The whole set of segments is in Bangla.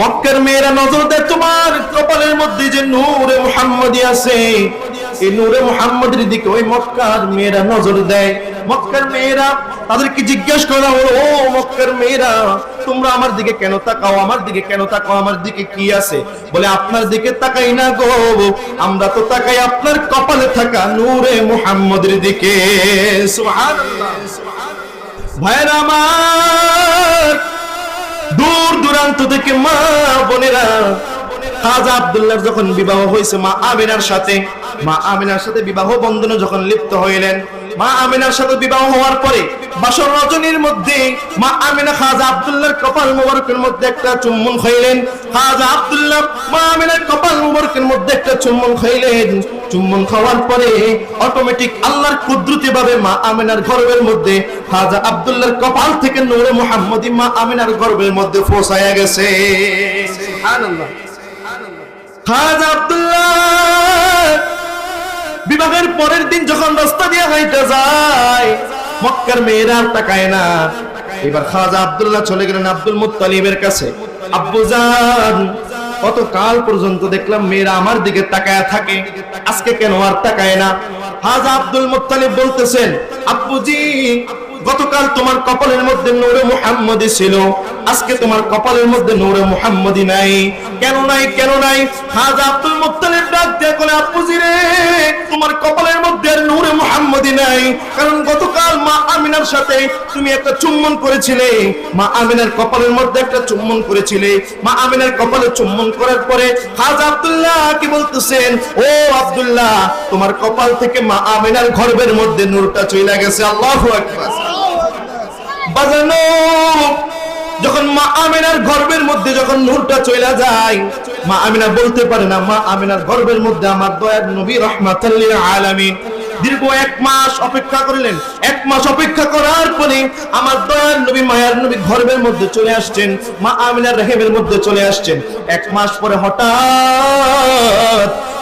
মক্কার মেয়েরা নজর দেয়, তোমার কপালের মধ্যে যে নূরে মুহাম্মদি আছে। এই নূরে মুহাম্মদের দিকে ওই মক্কার মেয়েরা নজর দেয়। মক্কার মেয়েরা তাদেরকে জিজ্ঞেস করা হলো, ও মক্কার মেয়েরা, তোমরা আমার দিকে কেন তাকাও? আমার দিকে কেন তাকাও? আমার দিকে কি আছে? বলে, আপনার দিকে তাকাই না গো। আমরা তো তাকাই আপনার কপালে থাকা নূরে মুহাম্মদের দিকে। সুবহানাল্লাহ। ভাইরা আমার দূরান্ত থেকে মা বোনেরা খাজা আবদুল্লাহ যখন বিবাহ হয়েছে, মা আমিনার সাথে, মা আমিনার সাথে বিবাহ বন্ধনে যখন লিপ্ত হইলেন মা আমিনার সাথে বিবাহ হওয়ার পরে বাসর রজনীর মধ্যে মা আমিনা খাজা আব্দুল্লাহর কপাল মুবারকের মধ্যে একটা চুম্বন খাইলেন। খাজা আব্দুল্লাহ, মা আমিনার কপাল মুবারকের মধ্যে একটা চুম্বন খাইলেন। চুম্বন খাওয়ার পরে অটোমেটিক আল্লাহর কুদরতি ভাবে মা আমিনার গর্ভের মধ্যে, খাজা আব্দুল্লাহর কপাল থেকে নূরে মুহাম্মদি মা আমিনার গর্ভের মধ্যে ফোসায়া গেছে। সুবহানাল্লাহ। খাজা আব্দুল্লাহ, বিবাহের পরের দিন যখন রাস্তা যায়। মক্কার আর তাকায় না। এবার খাজা আব্দুল্লাহ চলে গেলেন আব্দুল কাছে। কত কাল পর্যন্ত দেখলাম মেয়েরা আমার দিকে তাকায় থাকে। আজকে কেন আর তাকায় না? খাজা আব্দুল মুত্তালিব বলতেছেন আব্বুজি গতকাল তোমার কপালের মধ্যে নূরে মুহাম্মদি ছিল। আজকে তোমার কপালের মধ্যে নূরে মুহাম্মদি নাই। কেন নাই কেন নাই? খাজা আব্দুল মুত্তালিব ডাক দিয়ে বলে আব্বুজি রে তোমার কপালের মধ্যে নূরে মুহাম্মদি নাই। কারণ গতকাল মা আমিনার সাথে তুমি একটা চুম্বন করেছিলে। মা আমিনার কপালের মধ্যে একটা চুম্বন করেছিলে। মা আমিনার কপালে চুম্বন করার পরে খাজা আব্দুল্লাহ কি বলতেছেন? ও আব্দুল্লাহ, তোমার কপাল থেকে মা আমিনার গর্ভের মধ্যে নূরটা চলে গেছে। আল্লাহু আকবার। বাজানো যখন মা আমিনার গর্বের মধ্যে যখন নূরটা চলে যায়, মা আমিনা বলতে পারে না, মা আমিনার গর্বের মধ্যে আমার দয়ার নবী রহমাতাল্লিল আলামিন। দীর্ঘ এক মাস অপেক্ষা করলেন। এক মাস অপেক্ষা করার পরে আমার দয়ার নবী, মায়ার নবী গর্ভের মধ্যে চলে আসছেন, মা আমিনার রেহেমের মধ্যে চলে আসছেন। এক মাস পরে হঠাৎ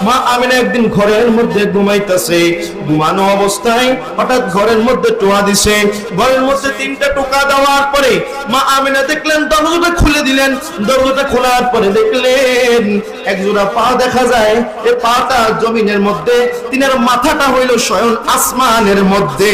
মা আমিনা একদিন ঘরের মধ্যে ঘুমাইতেছে, ঘুমানো অবস্থায় হঠাৎ ঘরের মধ্যে টোয়া দিছে। ঘরের মধ্যে তিনটা টোকা দেওয়ার পরে মা আমিনা দেখলেন দরজাটা খুলে দিলেন। দরজাটা খোলার পরে দেখলেন, এক জোড়া পা দেখা যায়। এই পাটা জমিনের মধ্যে, তিনার মাথাটা হইল স্বয়ং আসমানের মধ্যে।